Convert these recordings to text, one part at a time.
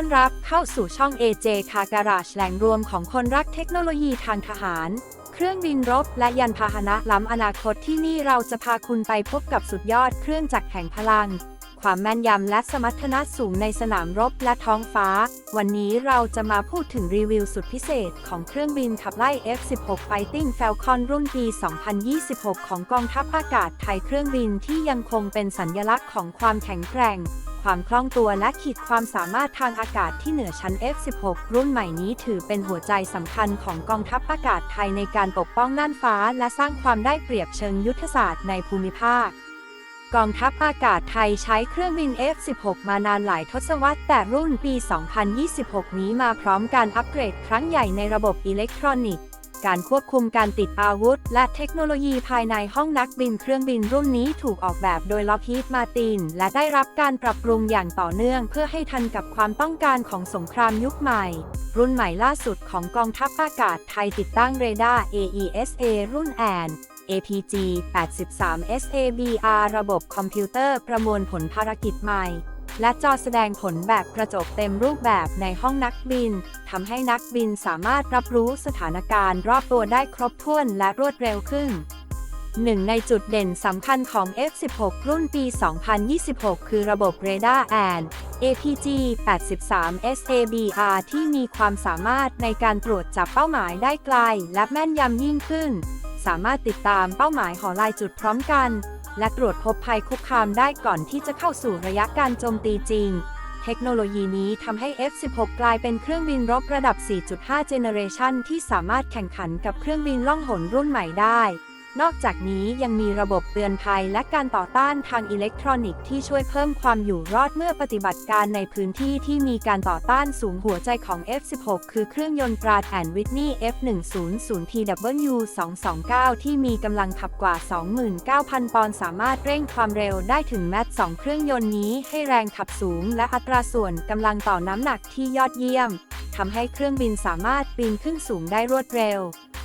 อนรับเข้าสู่ช่อง AJ คาการาชแหล่งรวมของคนรักเทคโนโลยีทางทหาร เครื่องบินรบและยานพาหนะล้ำอนาคตที่นี่เราจะพาคุณไปพบกับสุดยอดเครื่องจักรแห่งพลัง ความแม่นยำและสมรรถนะสูงในสนามรบและท้องฟ้า วันนี้เราจะมาพูดถึงรีวิวสุดพิเศษของเครื่องบินขับไล่ F-16 Fighting Falcon รุ่นปี 2026 ของกองทัพอากาศไทยเครื่องบินที่ยังคงเป็นสัญลักษณ์ของความแข็งแกร่ง ความคล่องตัวและขีดความสามารถทางอากาศที่เหนือชั้น F-16 รุ่นใหม่นี้ถือเป็นหัวใจสำคัญของกองทัพอากาศไทยในการปกป้องน่านฟ้า และสร้างความได้เปรียบเชิงยุทธศาสตร์ในภูมิภาค กองทัพอากาศไทยใช้เครื่องบิน F-16 มานานหลายทศวรรษ แต่รุ่นปี 2026 นี้มาพร้อมการอัปเกรดครั้งใหญ่ในระบบอิเล็กทรอนิกส์ การควบคุมการติดอาวุธ และเทคโนโลยีภายในห้องนักบินเครื่องบินรุ่นนี้ถูกออกแบบโดยล็อกฮีดมาติน และได้รับการปรับปรุงอย่างต่อเนื่องเพื่อให้ทันกับความต้องการของสงครามยุคใหม่ รุ่นใหม่ล่าสุดของกองทัพอากาศไทยติดตั้งเรดาร์ AESA รุ่นแอน APG 83 SABR ระบบคอมพิวเตอร์ประมวลผลภารกิจใหม่ และจอแสดงผลแบบกระจกเต็มรูปแบบในห้องนักบินทำให้นักบินสามารถรับรู้สถานการณ์รอบตัวได้ครบถ้วนและรวดเร็วขึ้นหนึ่งในจุดเด่นสำคัญของ F16 รุ่นปี 2026 คือระบบเรดาร์แอน APG 83 SABR ที่มีความสามารถในการตรวจจับเป้าหมายได้ไกล และแม่นยำยิ่งขึ้น สามารถติดตามเป้าหมายหอลายจุดพร้อมกัน และตรวจพบภัยคุกคามได้ก่อนที่จะเข้าสู่ระยะการโจมตีจริง เทคโนโลยีนี้ทำให้ F16 กลายเป็นเครื่องบินรบระดับ 4.5 Generation ที่สามารถแข่งขันกับเครื่องบินล่องหนรุ่นใหม่ได้ นอกจากนี้ยังมีระบบเตือนภัยและการต่อต้านทางอิเล็กทรอนิกส์ที่ช่วยเพิ่มความอยู่รอดเมื่อปฏิบัติการในพื้นที่ที่มีการต่อต้านสูงหัวใจของ F16 คือเครื่องยนต์ตราแอนวิทนี F100 TW 229 ที่มีกำลังขับกว่า 29,000 ปอนด์สามารถเร่งความเร็วได้ถึงแมต2เครื่องยนต์นี้ให้แรงขับสูงและอัตราส่วนกำลังต่อน้ำหนักที่ยอดเยี่ยมทำให้เครื่องบินสามารถปีนขึ้นสูงได้รวดเร็ว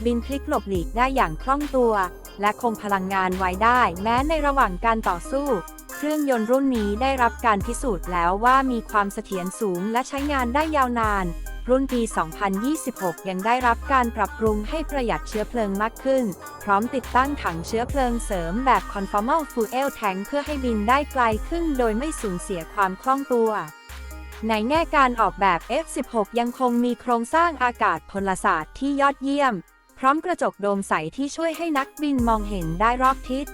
บินพลิกหลบหลีกได้อย่างคล่องตัว และคงพลังงานไว้ได้ แม้ในระหว่างการต่อสู้ เครื่องยนต์รุ่นนี้ได้รับการพิสูจน์แล้วว่ามีความเสถียรสูงและใช้งานได้ยาวนาน รุ่นปี 2026 ยังได้รับการปรับปรุงให้ประหยัดเชื้อเพลิงมากขึ้น พร้อมติดตั้งถังเชื้อเพลิงเสริมแบบ Conformal Fuel Tank เพื่อให้บินได้ไกลขึ้นโดยไม่สูญเสียความคล่องตัวในแง่การออกแบบ F16 ยังคงมีโครงสร้างอากาศพลศาสตร์ที่ยอดเยี่ยม ร้อมกระจกโดมใสที่ช่วยให้นักบินมองเห็นได้รอบทิศ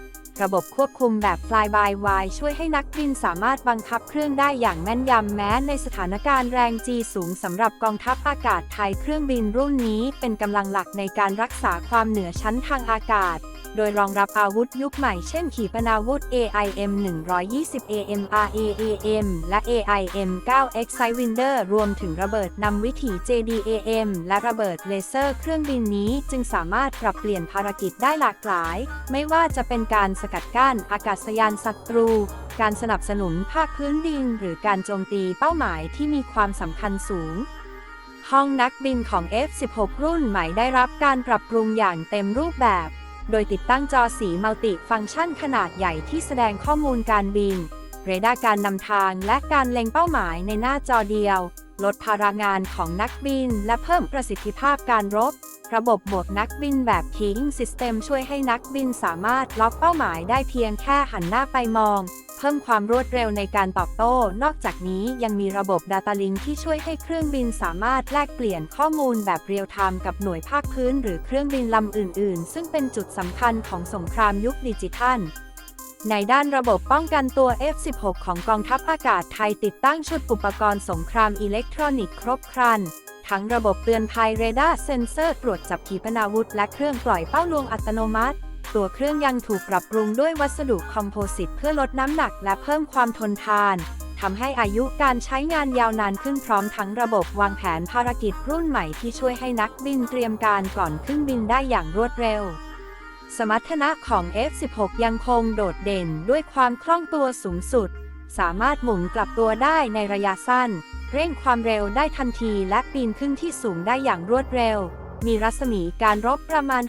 ระบบควบคุมแบบ Fly by Wire ช่วยให้นักบินสามารถบังคับเครื่องได้อย่างแม่นยำแม้ในสถานการณ์แรง G สูงสำหรับกองทัพอากาศไทยเครื่องบินรุ่นนี้ เป็นกำลังหลักในการรักษาความเหนือชั้นทางอากาศ โดยรองรับอาวุธยุคใหม่เช่นขีปนาวุธ AIM 120 AMRAAM และ AIM 9 X Sidewinder รวมถึงระเบิดนำวิถี JDAM และระเบิดเลเซอร์เครื่องบินนี้จึงสามารถปรับเปลี่ยนภารกิจได้หลากหลาย ไม่ว่าจะเป็นการสกัดกั้นอากาศยานศัตรู การสนับสนุนภาคพื้นดิน หรือการโจมตีเป้าหมายที่มีความสำคัญสูง ห้องนักบินของ F16 รุ่นใหม่ได้รับการปรับปรุงอย่างเต็มรูปแบบ โดยติดตั้งจอสีมัลติฟังก์ชันขนาดใหญ่ที่แสดงข้อมูลการบิน เรดาร์การนำทางและการเล็งเป้าหมายในหน้าจอเดียว ลดภาระงานของนักบิน และเพิ่มประสิทธิภาพการรบ ระบบบวกนักบินแบบ King System ช่วยให้นักบินสามารถล็อกเป้าหมายได้เพียงแค่หันหน้าไปมอง เพิ่มความรวดเร็วในการตอบโต้ นอกจากนี้ยังมีระบบ Data Link ที่ช่วยให้เครื่องบินสามารถแลกเปลี่ยนข้อมูลแบบเรียลไทม์กับหน่วยภาคพื้น หรือเครื่องบินลำอื่น ๆ ซึ่งเป็นจุดสำคัญของสงครามยุคดิจิทัล ในด้านระบบป้องกันตัว F16 ของกองทัพอากาศไทยติดตั้งชุดอุปกรณ์สงครามอิเล็กทรอนิกส์ครบครัน ทั้งระบบเตือนภัยเรดาร์เซนเซอร์ตรวจจับขีปนาวุธ และเครื่องปล่อยเป้าลวงอัตโนมัติ ตัวเครื่องยังถูกปรับปรุงด้วยวัสดุคอมโพสิตเพื่อลดน้ำหนักและเพิ่มความทนทานทำให้อายุการใช้งานยาวนานขึ้นพร้อมทั้งระบบวางแผนภารกิจรุ่นใหม่ที่ช่วยให้นักบินเตรียมการก่อนขึ้นบินได้อย่างรวดเร็ว สมรรถนะของ F16 ยังคงโดดเด่นด้วยความคล่องตัวสูงสุด สามารถหมุนกลับตัวได้ในระยะสั้น เร่งความเร็วได้ทันทีและปีนขึ้นที่สูงได้อย่างรวดเร็ว มีรัศมีการรบประมาณ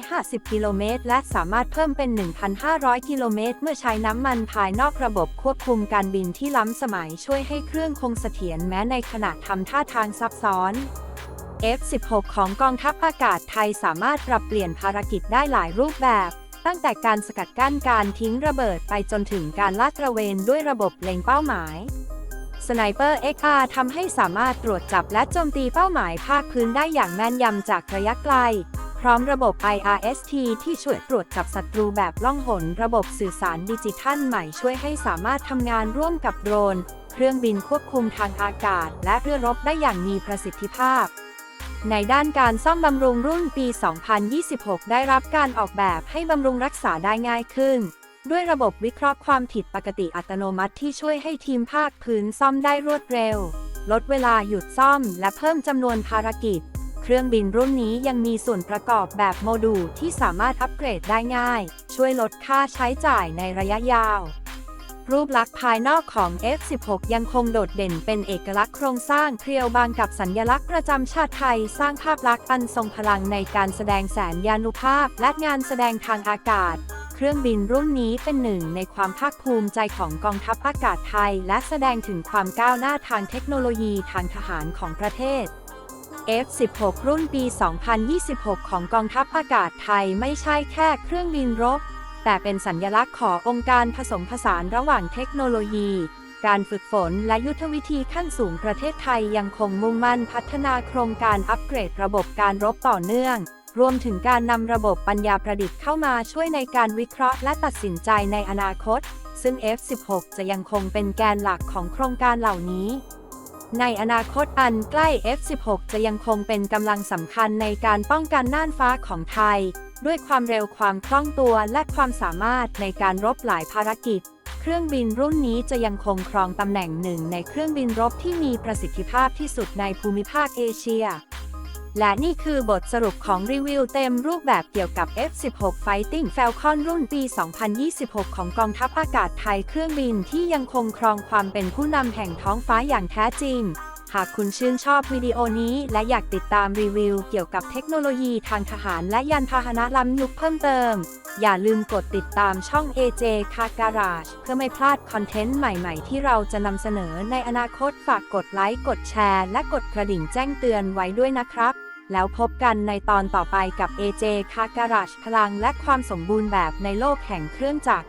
550 กิโลเมตร และสามารถเพิ่มเป็น 1,500 กิโลเมตร เมื่อใช้น้ำมันภายนอกระบบควบคุมการบินที่ล้ำสมัยช่วยให้เครื่องคงเสถียรแม้ในขณะทำท่าทางซับซ้อน F-16 ของกองทัพอากาศไทยสามารถปรับเปลี่ยนภารกิจได้หลายรูปแบบ ตั้งแต่การสกัดกั้นการทิ้งระเบิดไปจนถึงการลาดตระเวนด้วยระบบเล็งเป้าหมายสไนเปอร์ XR ทำให้สามารถตรวจจับและโจมตีเป้าหมายภาคพื้นได้อย่างแม่นยำจากระยะไกล พร้อมระบบ IRST ที่ช่วยตรวจจับศัตรูแบบล่องหน ระบบสื่อสารดิจิทัลใหม่ช่วยให้สามารถทำงานร่วมกับโดรน เครื่องบินควบคุมทางอากาศ และเรือรบได้อย่างมีประสิทธิภาพ ในด้านการซ่อมบำรุงรุ่นปี 2026 ได้รับการออกแบบให้บำรุงรักษาได้ง่ายขึ้น ด้วยระบบวิเคราะห์ความผิดปกติอัตโนมัติที่ช่วยให้ทีมภาคพื้นซ่อมได้รวดเร็ว ลดเวลาหยุดซ่อมและเพิ่มจำนวนภารกิจ เครื่องบินรุ่นนี้ยังมีส่วนประกอบแบบโมดูลที่สามารถอัปเกรดได้ง่าย ช่วยลดค่าใช้จ่ายในระยะยาว รูปลักษณ์ภายนอกของ F16 ยังคงโดดเด่นเป็นเอกลักษณ์โครงสร้างเพรียวบางกับสัญลักษณ์ประจำชาติไทย สร้างภาพลักษณ์อันทรงพลังในการแสดงแสนยานุภาพ และงานแสดงทางอากาศ เครื่องบินรุ่นนี้เป็นหนึ่งในความภาคภูมิใจของกองทัพอากาศไทย และแสดงถึงความก้าวหน้าทางเทคโนโลยีทางทหารของประเทศ F16 รุ่นปี 2026 ของกองทัพอากาศไทยไม่ใช่แค่เครื่องบินรบ แต่เป็นสัญญลักษณ์ขององค์การผสมผสานระหว่างเทคโนโลยี การฝึกฝนและยุทธวิธีขั้นสูงประเทศไทยยังคงมุ่งมั่นพัฒนาโครงการอัปเกรดระบบการรบต่อเนื่อง รวมถึงการนำระบบปัญญาประดิษฐ์เข้ามาช่วยในการวิเคราะห์และตัดสินใจในอนาคต ซึ่ง F16 จะยังคงเป็นแกนหลักของโครงการเหล่านี้ในอนาคตอันใกล้ F16 จะยังคงเป็นกำลังสำคัญในการป้องกันน่านฟ้าของไทย ด้วยความเร็วความคล่องตัวและความสามารถในการรบหลายภารกิจ เครื่องบินรุ่นนี้จะยังคงครองตำแหน่งหนึ่งในเครื่องบินรบที่มีประสิทธิภาพที่สุดในภูมิภาคเอเชีย และนี่คือบทสรุปของรีวิวเต็มรูปแบบเกี่ยวกับ F16 Fighting Falcon รุ่นปี 2026 ของกองทัพอากาศไทยเครื่องบินที่ยังคงครองความเป็นผู้นำแห่งท้องฟ้าอย่างแท้จริง หากคุณชื่นชอบวิดีโอนี้และอยากติดตามรีวิวเกี่ยวกับเทคโนโลยีทางทหารและยานพาหนะล้ำยุคเพิ่มเติม อย่าลืมกดติดตามช่อง AJ Car Garage เพื่อไม่พลาดคอนเทนต์ใหม่ๆ ที่เราจะนำเสนอในอนาคตฝากกดไลค์ กดแชร์ และกดกระดิ่งแจ้งเตือนไว้ด้วยนะครับ แล้วพบกันในตอนต่อไปกับ AJ Car Garage พลังและความสมบูรณ์แบบในโลกแห่งเครื่องจักร